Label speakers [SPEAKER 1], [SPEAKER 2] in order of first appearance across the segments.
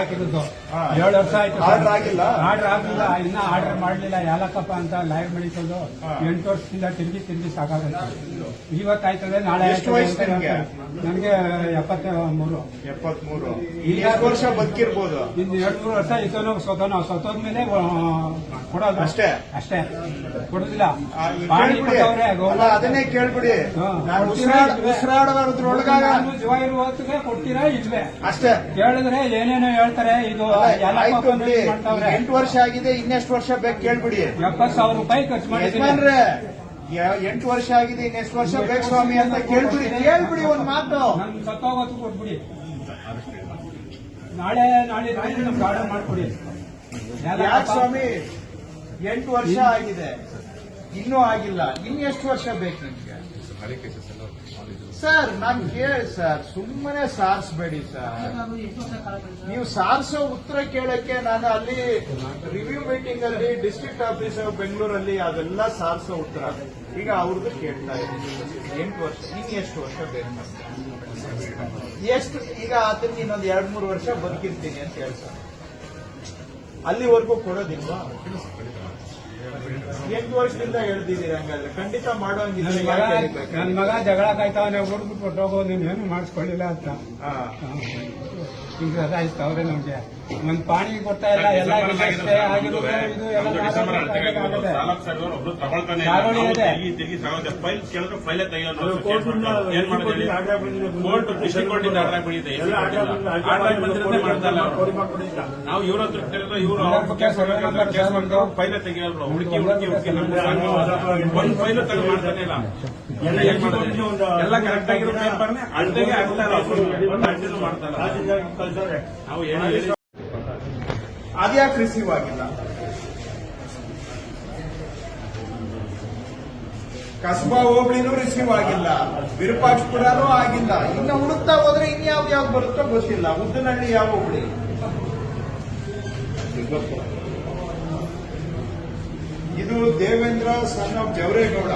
[SPEAKER 1] ಹಾಕಿದ್ದು. ಏಳು ವರ್ಷ ಆಯ್ತು
[SPEAKER 2] ಆರ್ಡರ್ ಆಗಿಲ್ಲ?
[SPEAKER 1] ಆರ್ಡರ್ ಆಗಿಲ್ಲ. ಇನ್ನ ಆರ್ಡರ್ ಮಾಡ್ಲಿಲ್ಲ. ಯಾಲಕ್ಕಪ್ಪ ಅಂತ ಲೈವ್ ಬೆಳೀತದ್ದು. ಎಂಟು ವರ್ಷದಿಂದ ತಿರುಗಿ ತಿರುಗಿ ಸಾಕಾಗುತ್ತೆ. ಇವತ್ತಾಯ್ತದೆ ನಾಳೆ. ನನಗೆ ಎಪ್ಪತ್ತ ಮೂರು
[SPEAKER 2] ಎಪ್ಪತ್ಮೂರು ವರ್ಷ ಬದುಕಿರ್ಬೋದು?
[SPEAKER 1] ಇನ್ನು ಎರಡು ಮೂರು ವರ್ಷ ಇತನೋ ಸೊತನೋ ಸೊತೋದ್ಮೇಲೆ ಕೊಡೋದು.
[SPEAKER 2] ಅಷ್ಟೇ?
[SPEAKER 1] ಅಷ್ಟೇ. ಕೊಡುದಿಲ್ಲ.
[SPEAKER 2] ಅದನ್ನೇ ಕೇಳ್ಬಿಡಿ? ಉಸಿರಾಡೋದ್ರೊಳಗಾಗ
[SPEAKER 1] ಜೀವ ಇರುವ ಹೊತ್ತಿಗೆ ಕೊಡ್ತೀರಾ ಇಲ್ವೇ?
[SPEAKER 2] ಅಷ್ಟೇ.
[SPEAKER 1] ಕೇಳಿದ್ರೆ ಏನೇನೋ ಹೇಳ್ತಾರೆ ಇದು
[SPEAKER 2] ಎಂಟು ವರ್ಷ ಆಗಿದೆ ಇನ್ನೆಷ್ಟು ವರ್ಷ ಬೇಕು ಕೇಳ್ಬಿಡಿ.
[SPEAKER 1] ಎಪ್ಪತ್ತು ಸಾವಿರ ರೂಪಾಯಿ ಖರ್ಚು
[SPEAKER 2] ಮಾಡಿದ್ರೆ ಎಂಟು ವರ್ಷ ಆಗಿದೆ ಇನ್ನೆಷ್ಟು ವರ್ಷ ಬೇಕು ಸ್ವಾಮಿ ಅಂತ ಕೇಳ್ಬಿಡಿ ಕೇಳ್ಬಿಡಿ ಒಂದ್ ಮಾತು.
[SPEAKER 1] ಸತ್ತೋಗೋದು ಕೊಟ್ಬಿಡಿ. ನಾಳೆ ನಾಳೆ ನಾಳೆ ನಮ್ಗೆ ಆರ್ಡರ್ ಮಾಡ್ಕೊಡಿ.
[SPEAKER 2] ಯಾಕೆ ಸ್ವಾಮಿ? ಎಂಟು ವರ್ಷ ಆಗಿದೆ. ಇನ್ನೂ ಆಗಿಲ್ಲ. ಇನ್ನೆಷ್ಟು ವರ್ಷ ಬೇಕು ನಿಮ್ಗೆ? ಸರ್ ನಾನು ಕೇಳಿ ಸರ್ ಸುಮ್ಮನೆ ಸಾರ್ಸ್ಬೇಡಿ ಸರ್ ನೀವು ಸಾರ್ಸೋ ಉತ್ತರ ಕೇಳಕ್ಕೆ ನಾನು ಅಲ್ಲಿ ರಿವ್ಯೂ ಮೀಟಿಂಗ್ ಅಲ್ಲಿ ಡಿಸ್ಟ್ರಿಕ್ಟ್ ಆಫೀಸ್ ಬೆಂಗಳೂರಲ್ಲಿ ಅದೆಲ್ಲ ಸಾರ್ಸೋ ಉತ್ತರ. ಈಗ ಅವ್ರದ್ದು ಕೇಳ್ತಾ ಇದ್ದೀನಿ ಎಂಟು ವರ್ಷ, ಇನ್ನು ಎಷ್ಟು ವರ್ಷ ಬೇಕು? ಎಷ್ಟು? ಈಗ ಅದನ್ನ ಇನ್ನೊಂದು ಎರಡ್ ಮೂರು ವರ್ಷ ಬದುಕಿರ್ತೀನಿ ಅಂತ ಹೇಳ್ತಾರೆ ಅಲ್ಲಿವರೆಗೂ ಕೊಡೋದಿಲ್ವಾ? ಎಂಟು ವರ್ಷದಿಂದ ಹೇಳ್ತಿದ್ದೀರಿ ಹಂಗಾದ್ರೆ. ಖಂಡಿತ ಮಾಡೋಂಗಿಲ್ಲ
[SPEAKER 1] ನನ್ನ ಮಗ ಜಗಳ ಕಾಯ್ತಾವನೆ ಓಡ್ಬಿಟ್ಟು ಕೊಟ್ಟೋಗೋ ನೀನ್ ಏನು ಮಾಡಿಸ್ಕೊಳ್ಳಿಲ್ಲ ಅಂತ. ಈಗ ಅದಾಯ್ತು ಅವ್ರೆ ನಮ್ಗೆ. ಒಂದ್ ಪಾಣಿ ಕೊಡ್ತಾ ಇಲ್ಲ ಎಲ್ಲ ಆಗಿರೋದು ಇದು
[SPEAKER 3] ನಾವು
[SPEAKER 1] ಇದೆ.
[SPEAKER 3] ಕೋರ್ಟ್ ಡಿಸ್ಟ್ರಿಕ್ಟ್ ಆರ್ಡರ್ ಬಂದಿದೆ ಆರ್ಡರ್ ಬಂದಿರೋದೇ ಇವ್ರ ಹತ್ರ ಕೇಳಿದ್ರೆ ಇವರು ಅವ್ರ ಕೇಸ್ ಕೇಸ್ ಮಾಡ್ಕೊಂಡು ಫೈಲೇ ತೆಗಿಯೋರು ಹುಡುಕಿ ಹುಡುಕಿ ಹುಡುಕಿ. ನಮ್ಗೆ. ಒಂದ್ ಫೈಲ್ ತಗೊಂಡು ಮಾಡ್ತಾನೆ ಇಲ್ಲ. ಎಲ್ಲ ಕರೆಕ್ಟ್ ಆಗಿರೋ ಪೇಪರ್ನೇ ಅಡ್ಡೆಗೆ. ಒಂದು ಅಡ್ಡೆನೂ ಮಾಡ್ತಾ ಇಲ್ಲ ನಾವು ಏನು
[SPEAKER 2] ಅದ್ಯಾಕೆ ರಿಸೀವ್ ಆಗಿಲ್ಲ ಕಸ್ಬಾ ಹೋಬಳಿನೂ ರಿಸೀವ್ ಆಗಿಲ್ಲ ವಿರೂಪಾಕ್ಷಪುರನೂ ಆಗಿಲ್ಲ. ಇನ್ನು ಹುಡುಕ್ತಾ ಹೋದ್ರೆ ಇನ್ಯಾವ್ ಯಾವ್ದು ಬರುತ್ತೋ ಗೊತ್ತಿಲ್ಲ. ಉದ್ದನಹಳ್ಳಿ ಯಾವ ಹೋಬಳಿ? ಇದು ದೇವೇಂದ್ರ ಸನ್ ಆಫ್ ಜವರೇಗೌಡ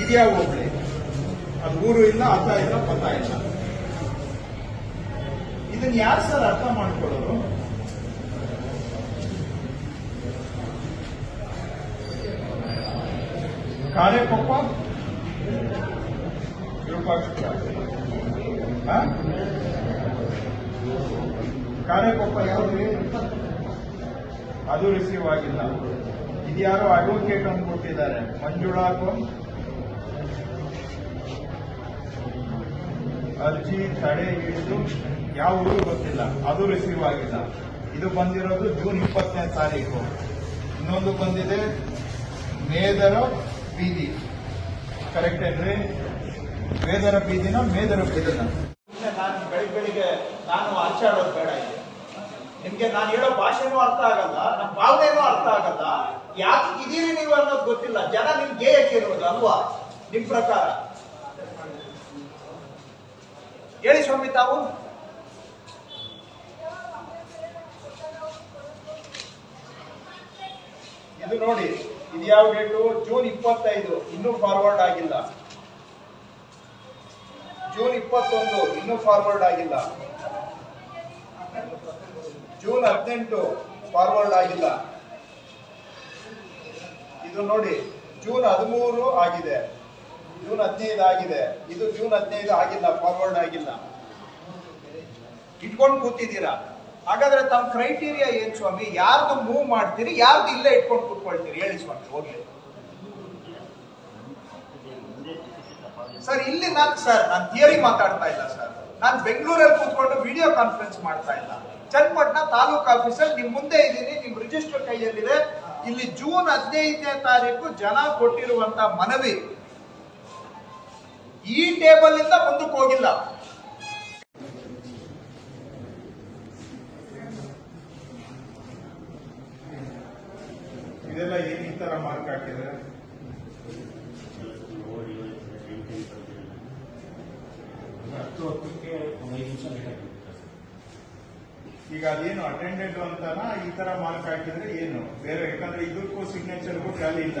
[SPEAKER 2] ಇದ್ಯಾವ ಹೋಬಳಿ ಅದು ಊರು ಇಲ್ಲ ಅತ ಇಲ್ಲ ಪತ ಇಲ್ಲ. ಇದನ್ನ ಯಾರು ಸರ್ ಅರ್ಥ ಮಾಡಿಕೊಳ್ಳೋರು? ಕಾರೆಕೊಪ್ಪ ಪಪ್ಪ ಯಾವ್ದು? ಅದು ರಿಸೀವ್ ಆಗಿಲ್ಲ. ಇದ್ಯಾರೋ ಅಡ್ವೊಕೇಟ್ ಅಂತ ಕೊಟ್ಟಿದ್ದಾರೆ ಮಂಜುಳಾ ಕೋನ್ ಅರ್ಜಿ ತಡೆ ಹಿಡಿದು ಯಾವ ಊರು ಗೊತ್ತಿಲ್ಲ. ಅದು ರಿಸೀವ್ ಆಗಿಲ್ಲ. ಇದು ಬಂದಿರೋದು ಜೂನ್ ಇಪ್ಪತ್ತನೇ ತಾರೀಕು. ಇನ್ನೊಂದು ಬಂದಿದೆ ಮೇದರ ಬೀದಿ. ಕರೆಕ್ಟ್ ಏನ್ರಿ? ಮೇದರ ಬೀದಿನ ಮೇದರ ಬೀದಿನ? ನಾನು ಬೆಳಿಗ್ಗೆ ಬೆಳಿಗ್ಗೆ ನಾನು ಆಚಾಡೋದು ಬೇಡ ಇದೆ ನಿಮ್ಗೆ ನಾನು ಹೇಳೋ ಭಾಷೆನೂ ಅರ್ಥ ಆಗಲ್ಲ ನಮ್ಮ ಭಾವನೆನೂ ಅರ್ಥ ಆಗಲ್ಲ. ಯಾಕೆ ಇದೀರಿ ನೀವು ಅನ್ನೋದು ಗೊತ್ತಿಲ್ಲ. ಜನ ನಿಮ್ಗೆ ಏಕೆ ಇರೋದು ಅಲ್ವಾ? ನಿಮ್ ಪ್ರಕಾರ. ಹೇಳಿ ಸ್ವಾಮಿ ತಾವು. ಇದು ನೋಡಿ, ಇದು ಯಾವ ಡೇಟು? ಜೂನ್ ಇಪ್ಪತ್ತೈದು. ಇನ್ನೂ ಫಾರ್ವರ್ಡ್ ಆಗಿಲ್ಲ. ಜೂನ್ ಇಪ್ಪತ್ತೊಂದು. ಇನ್ನೂ ಫಾರ್ವರ್ಡ್ ಆಗಿಲ್ಲ. ಜೂನ್ ಹದಿನೆಂಟು. ಫಾರ್ವರ್ಡ್ ಆಗಿಲ್ಲ. ಇದು ನೋಡಿ, ಜೂನ್ ಹದಿಮೂರು ಆಗಿದೆ. ಜೂನ್ ಹದಿನೈದು ಆಗಿದೆ. ಇದು ಜೂನ್ ಹದಿನೈದು ಆಗಿಲ್ಲ ಫಾರ್ವರ್ಡ್ ಆಗಿಲ್ಲ. ಇಟ್ಕೊಂಡು ಕೂತಿದ್ದೀರಾ? ಹಾಗಾದ್ರೆ ತಮ್ಮ ಕ್ರೈಟೀರಿಯಾ ಏನ್ ಸ್ವಾಮಿ? ಯಾರ್ದು ಮೂವ್ ಮಾಡ್ತೀರಿ, ಯಾರ್ದು ಇಲ್ಲೇ ಇಟ್ಕೊಂಡು ಕೂತ್ಕೊಳ್ತೀರಿ? ಹೇಳಿ ಸ್ವಾಮಿ, ಹೋಗ್ಲಿ. ಸರ್, ಇಲ್ಲಿ ನಾನು, ಸರ್, ನಾನು ಥಿಯರಿ ಮಾತಾಡ್ತಾ ಇಲ್ಲ, ಸರ್. ನಾನು ಬೆಂಗಳೂರಲ್ಲಿ ಕೂತ್ಕೊಂಡು ವಿಡಿಯೋ ಕಾನ್ಫರೆನ್ಸ್ ಮಾಡ್ತಾ ಇಲ್ಲ. ಚನ್ನಪಟ್ಟಣ ತಾಲೂಕ್ ಆಫೀಸಲ್ಲಿ ನಿಮ್ ಮುಂದೆ ಇದ್ದೀನಿ, ನಿಮ್ ರಿಜಿಸ್ಟರ್ ಕೈಯಲ್ಲಿದೆ. ಇಲ್ಲಿ ಜೂನ್ ಹದಿನೈದನೇ ತಾರೀಕು ಜನ ಕೊಟ್ಟಿರುವಂತ ಮನವಿ. ಈ ಟೇಬಲ್ ಇಂದ ಮುಂದಕ್ಕೆ ಹೋಗಿಲ್ಲ. ಇದೆಲ್ಲ ಏನ್ ಈ ತರ ಮಾರ್ಕ್ ಹಾಕಿದ್ರೆ?
[SPEAKER 4] ಹತ್ತು ಹತ್ತಕ್ಕೆ ಒಂದು ಐದು ನಿಮಿಷ
[SPEAKER 2] ಈಗ ಅದೇನು ಅಟೆಂಡೆಂಟ್ ಅಂತಾನ ಈ ತರ ಮಾರ್ಕ್ ಹಾಕಿದ್ರೆ ಏನು? ಬೇರೆ ಯಾಕಂದ್ರೆ ಇದಕ್ಕೂ ಸಿಗ್ನೇಚರ್ಗೂ ಟ್ಯಾಲಿ ಇಲ್ಲ.